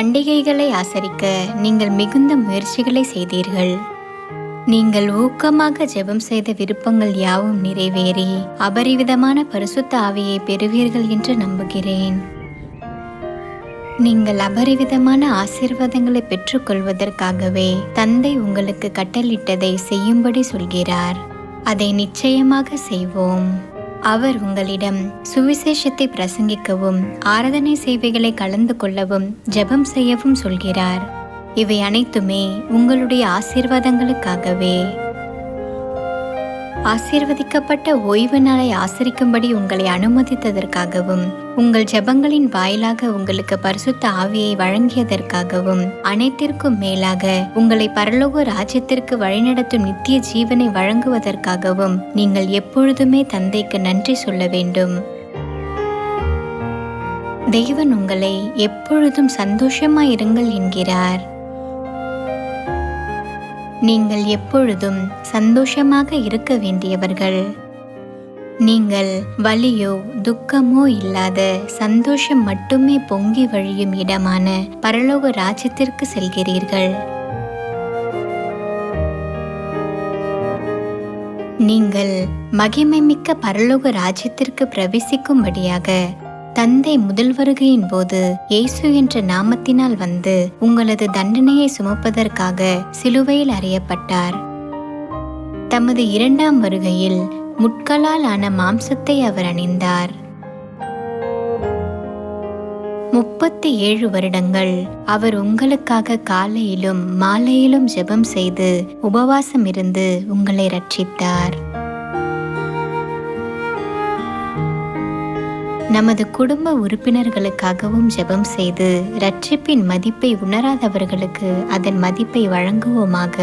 பண்டிகைகளை ஆசரிக்க நீங்கள் மிகுந்த முயற்சிகளை செய்தீர்கள். நீங்கள் ஊக்கமாக ஜெபம் செய்த விருப்பங்கள் யாவும் நிறைவேறி அபரிவிதமான பரிசுத்த ஆவியை பெறுவீர்கள் என்று நம்புகிறேன். நீங்கள் அபரிவிதமான ஆசீர்வாதங்களை பெற்றுக்கொள்வதற்காகவே தந்தை உங்களுக்கு கட்டளிட்டதை செய்யும்படி சொல்கிறார். அதை நிச்சயமாக செய்வோம். அவர் உங்களிடம் சுவிசேஷத்தை பிரசங்கிக்கவும் ஆராதனை சேவைகளை கலந்து கொள்ளவும் ஜெபம் செய்யவும் சொல்கிறார். இவை அனைத்துமே உங்களுடைய ஆசீர்வாதங்களுக்காகவே. ஆசீர்வதிக்கப்பட்ட ஓய்வு நாளை ஆசரிக்கும்படி உங்களை அனுமதித்ததற்காகவும் உங்கள் ஜெபங்களின் வாயிலாக உங்களுக்கு பரிசுத்த ஆவியை வழங்கியதற்காகவும் அனைத்திற்கும் மேலாக உங்களை பரலோக ராஜ்யத்திற்கு வழிநடத்தும் நித்திய ஜீவனை வழங்குவதற்காகவும் நீங்கள் எப்பொழுதுமே தந்தைக்கு நன்றி சொல்ல வேண்டும். தெய்வன் உங்களை எப்பொழுதும் சந்தோஷமாயிருங்கள் என்கிறார். நீங்கள் எப்பொழுதும் சந்தோஷமாக இருக்க வேண்டியவர்கள். நீங்கள் வலியோ துக்கமோ இல்லாத சந்தோஷம் மட்டுமே பொங்கி வழியும் இடமான பரலோக ராஜ்யத்திற்கு செல்கிறீர்கள். நீங்கள் மகிமைமிக்க பரலோக ராஜ்யத்திற்கு பிரவேசிக்கும்படியாக தந்தை முதல் வருகையின் போது இயேசு என்ற நாமத்தினால் வந்து உங்களது தண்டனையை சுமப்பதற்காக சிலுவையில் அறியப்பட்டார். தமது இரண்டாம் வருகையில் முட்களால் ஆன மாம்சத்தை அவர் அணிந்தார். முப்பத்தி ஏழு வருடங்கள் அவர் உங்களுக்காக காலையிலும் மாலையிலும் ஜெபம் செய்து உபவாசம் இருந்து உங்களை ரட்சித்தார் நமது குடும்ப உறுப்பினர்களுக்காகவும் ஜெபம் செய்து ரட்சிப்பின் மதிப்பை உணராதவர்களுக்கு அதன் மதிப்பை வழங்குவோமாக.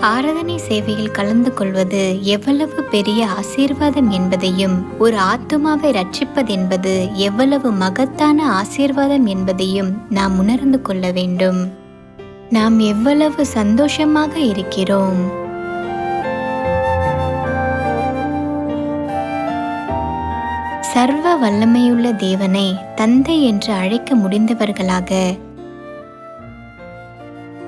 ஆராதனை சேவையில் கலந்து கொள்வது எவ்வளவு பெரிய ஆசீர்வாதம் என்பதையும் ஒரு ஆத்துமாவை ரட்சிப்பதென்பது எவ்வளவு மகத்தான ஆசீர்வாதம் என்பதையும் நாம் உணர்ந்து கொள்ள வேண்டும். நாம் எவ்வளவு சந்தோஷமாக இருக்கிறோம். சர்வ வல்லமையுள்ள தேவனை தந்தை என்று அழைக்க முடிந்தவர்களாக.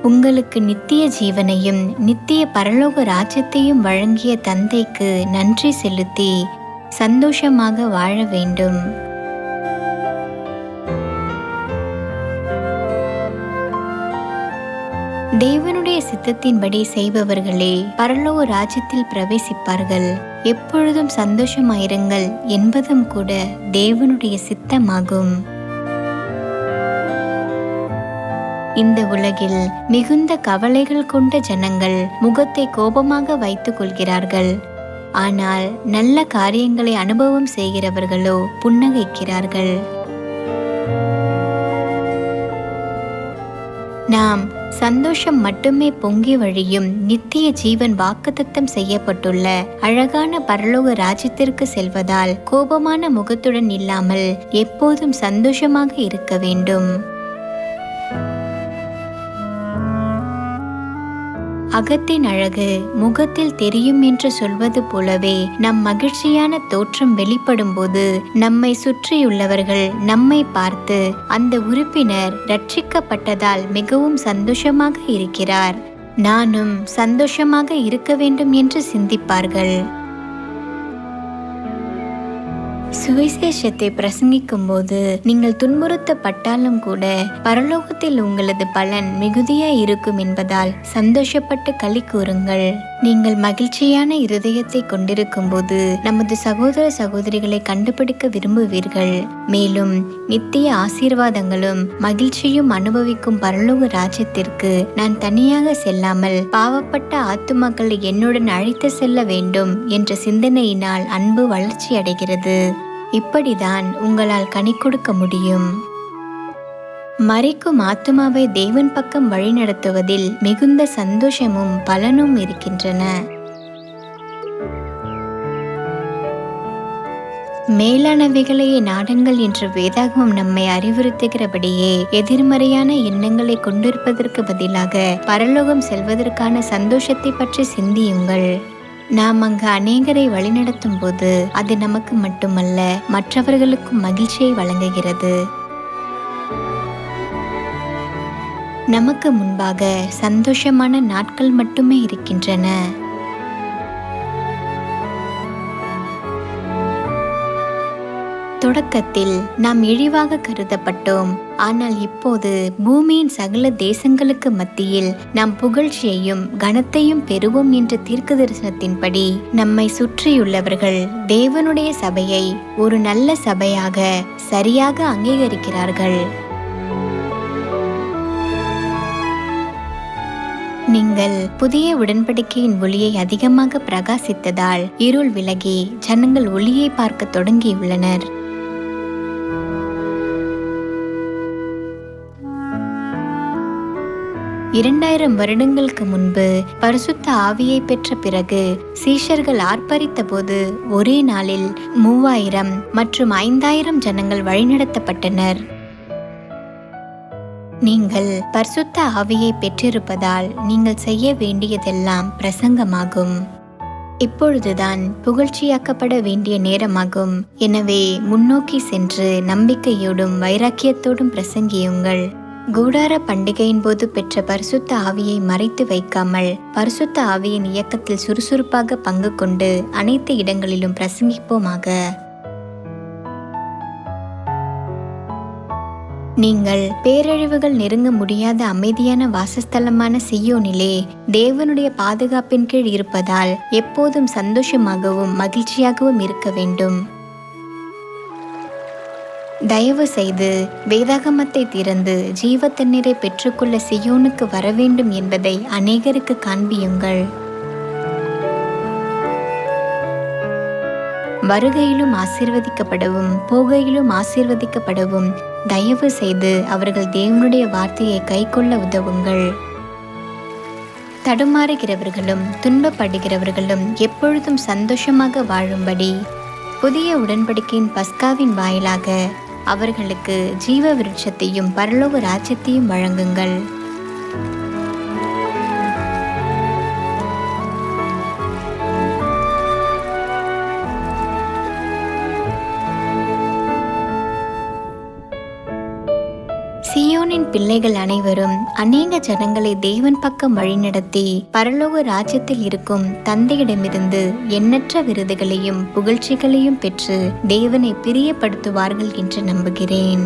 உங்களுக்கு நித்திய ஜீவனையும் நித்திய பரலோக ராஜ்யத்தையும் வழங்கிய தந்தைக்கு நன்றி செலுத்தி சந்தோஷமாக வாழ வேண்டும். தேவனுடைய சித்தத்தின்படி செய்பவர்களே பரலோக ராஜ்யத்தில் பிரவேசிப்பார்கள். எப்பொழுதும் சந்தோஷமாயிருங்கள் என்பதும் கூட தேவனுடைய சித்தமாகும். இந்த உலகில் மிகுந்த கவலைகள் கொண்ட ஜனங்கள் முகத்தை கோபமாக வைத்துக் கொள்கிறார்கள். ஆனால் நல்ல காரியங்களை அனுபவம் செய்கிறவர்களோ புன்னகைக்கிறார்கள். நாம் சந்தோஷம் மட்டுமே பொங்கி வழியும் நித்திய ஜீவன் வாக்குத்தத்தம் செய்யப்பட்டுள்ள அழகான பரலோக ராஜ்யத்திற்கு செல்வதால் கோபமான முகத்துடன் இல்லாமல் எப்போதும் சந்தோஷமாக இருக்க வேண்டும். அகத்தின் அழகு முகத்தில் தெரியும் என்று சொல்வது போலவே நம் மகிழ்ச்சியான தோற்றம் வெளிப்படும் போது நம்மை சுற்றியுள்ளவர்கள் நம்மை பார்த்து அந்த உறுப்பினர் ரட்சிக்கப்பட்டதால் மிகவும் சந்தோஷமாக இருக்கிறார். நானும் சந்தோஷமாக இருக்க வேண்டும் என்று சிந்திப்பார்கள். சுவிசேஷத்தை பிரசங்கிக்கும் போது நீங்கள் துன்புறுத்தப்பட்டாலும் கூட பரலோகத்தில் உங்களது பலன் மிகுதியாய் இருக்கும் என்பதால் சந்தோஷப்பட்டு களி கூறுங்கள். நீங்கள் மகிழ்ச்சியான இருதயத்தை கொண்டிருக்கும் போது நமது சகோதர சகோதரிகளை கண்டுபிடிக்க விரும்புவீர்கள். மேலும் நித்திய ஆசீர்வாதங்களும் மகிழ்ச்சியும் அனுபவிக்கும் பரலோக ராஜ்யத்திற்கு நான் தனியாக செல்லாமல் பாவப்பட்ட ஆத்துமாக்களை என்னுடன் அழைத்து செல்ல வேண்டும் என்ற சிந்தனையினால் அன்பு வளர்ச்சி அடைகிறது இப்படிதான் உங்களால் கனி கொடுக்க முடியும். மறைக்கும் ஆத்துமாவை தேவன் பக்கம் வழிநடத்துவதில் மிகுந்த சந்தோஷமும் பலனும் இருக்கின்றன. மேலானவைகளையே நாடுங்கள் என்று வேதாகமம் நம்மை அறிவுறுத்துகிறபடியே எதிர்மறையான எண்ணங்களை கொண்டிருப்பதற்கு பதிலாக பரலோகம் செல்வதற்கான சந்தோஷத்தை பற்றி சிந்தியுங்கள். நாம் அங்கு அநேகரை வழிநடத்தும் போது அது நமக்கு மட்டுமல்ல மற்றவர்களுக்கும் மகிழ்ச்சியை வழங்குகிறது. நமக்கு முன்பாக சந்தோஷமான நாட்கள் மட்டுமே இருக்கின்றன. தொடக்கத்தில் நாம் இழிவாக கருதப்பட்டோம். ஆனால் இப்போது பூமியின் சகல தேசங்களுக்கு மத்தியில் நாம் புகழ்ச்சியையும் கனத்தையும் பெறுவோம் என்ற தீர்க்க தரிசனத்தின்படி நம்மை சுற்றியுள்ளவர்கள் தேவனுடைய சபையை ஒரு நல்ல சபையாக சரியாக அங்கீகரிக்கிறார்கள். நீங்கள் புதிய உடன்படிக்கையின் ஒளியை அதிகமாக பிரகாசித்ததால் இருள் விலகி ஜனங்கள் ஒளியை பார்க்க தொடங்கியுள்ளனர். இரண்டாயிரம் வருடங்களுக்கு முன்பு பரிசுத்த ஆவியை பெற்ற பிறகு சீஷர்கள் ஆர்ப்பரித்த போது ஒரே நாளில் மூவாயிரம் மற்றும் ஐந்தாயிரம் ஜனங்கள் வழிநடத்தப்பட்டனர். நீங்கள் பரிசுத்த ஆவியை பெற்றிருப்பதால் நீங்கள் செய்ய வேண்டியதெல்லாம் பிரசங்கமாகும். இப்பொழுதுதான் புகழ்ச்சியாக்கப்பட வேண்டிய நேரமாகும். எனவே முன்னோக்கி சென்று நம்பிக்கையோடும் வைராக்கியத்தோடும் பிரசங்கியுங்கள். கூடார பண்டிகையின் போது பெற்ற பரிசுத்த ஆவியை மறைத்து வைக்காமல் பரிசுத்த ஆவியின் இயக்கத்தில் சுறுசுறுப்பாக பங்கு கொண்டு அனைத்து இடங்களிலும் பிரசங்கிப்போமாக. நீங்கள் பேரழிவுகள் நெருங்க முடியாத அமைதியான வாசஸ்தலமான சியோனிலே தேவனுடைய பாதுகாப்பின் கீழ் இருப்பதால் எப்போதும் சந்தோஷமாகவும் மகிழ்ச்சியாகவும் இருக்க வேண்டும். தயவு செய்து வேதாகமத்தை திறந்து ஜீவ தண்ணீரை பெற்றுக்கொள்ள சியோனுக்கு வர வேண்டும் என்பதை அநேகருக்கு காண்பியுங்கள். வருகையிலும் ஆசீர்வதிக்கப்படவும் போகையிலும் ஆசீர்வதிக்கப்படவும் தயவு செய்து அவர்கள் தேவனுடைய வார்த்தையை கைக்கொள்ள உதவுங்கள். தடுமாறுகிறவர்களும் துன்பப்படுகிறவர்களும் எப்பொழுதும் சந்தோஷமாக வாழும்படி புதிய உடன்படிக்கையின் பஸ்காவின் வாயிலாக அவர்களுக்கு ஜீவ விருட்சத்தையும் பரலோக ராஜ்யத்தையும் வழங்குங்கள். சியோனின் பிள்ளைகள் அனைவரும் அநேக ஜனங்களை தேவன் பக்கம் வழிநடத்தி பரலோக ராஜ்யத்தில் இருக்கும் தந்தையிடமிருந்து எண்ணற்ற விருதுகளையும் புகழ்ச்சிகளையும் பெற்று தேவனை பிரியப்படுத்துவார்கள் என்று நம்புகிறேன்.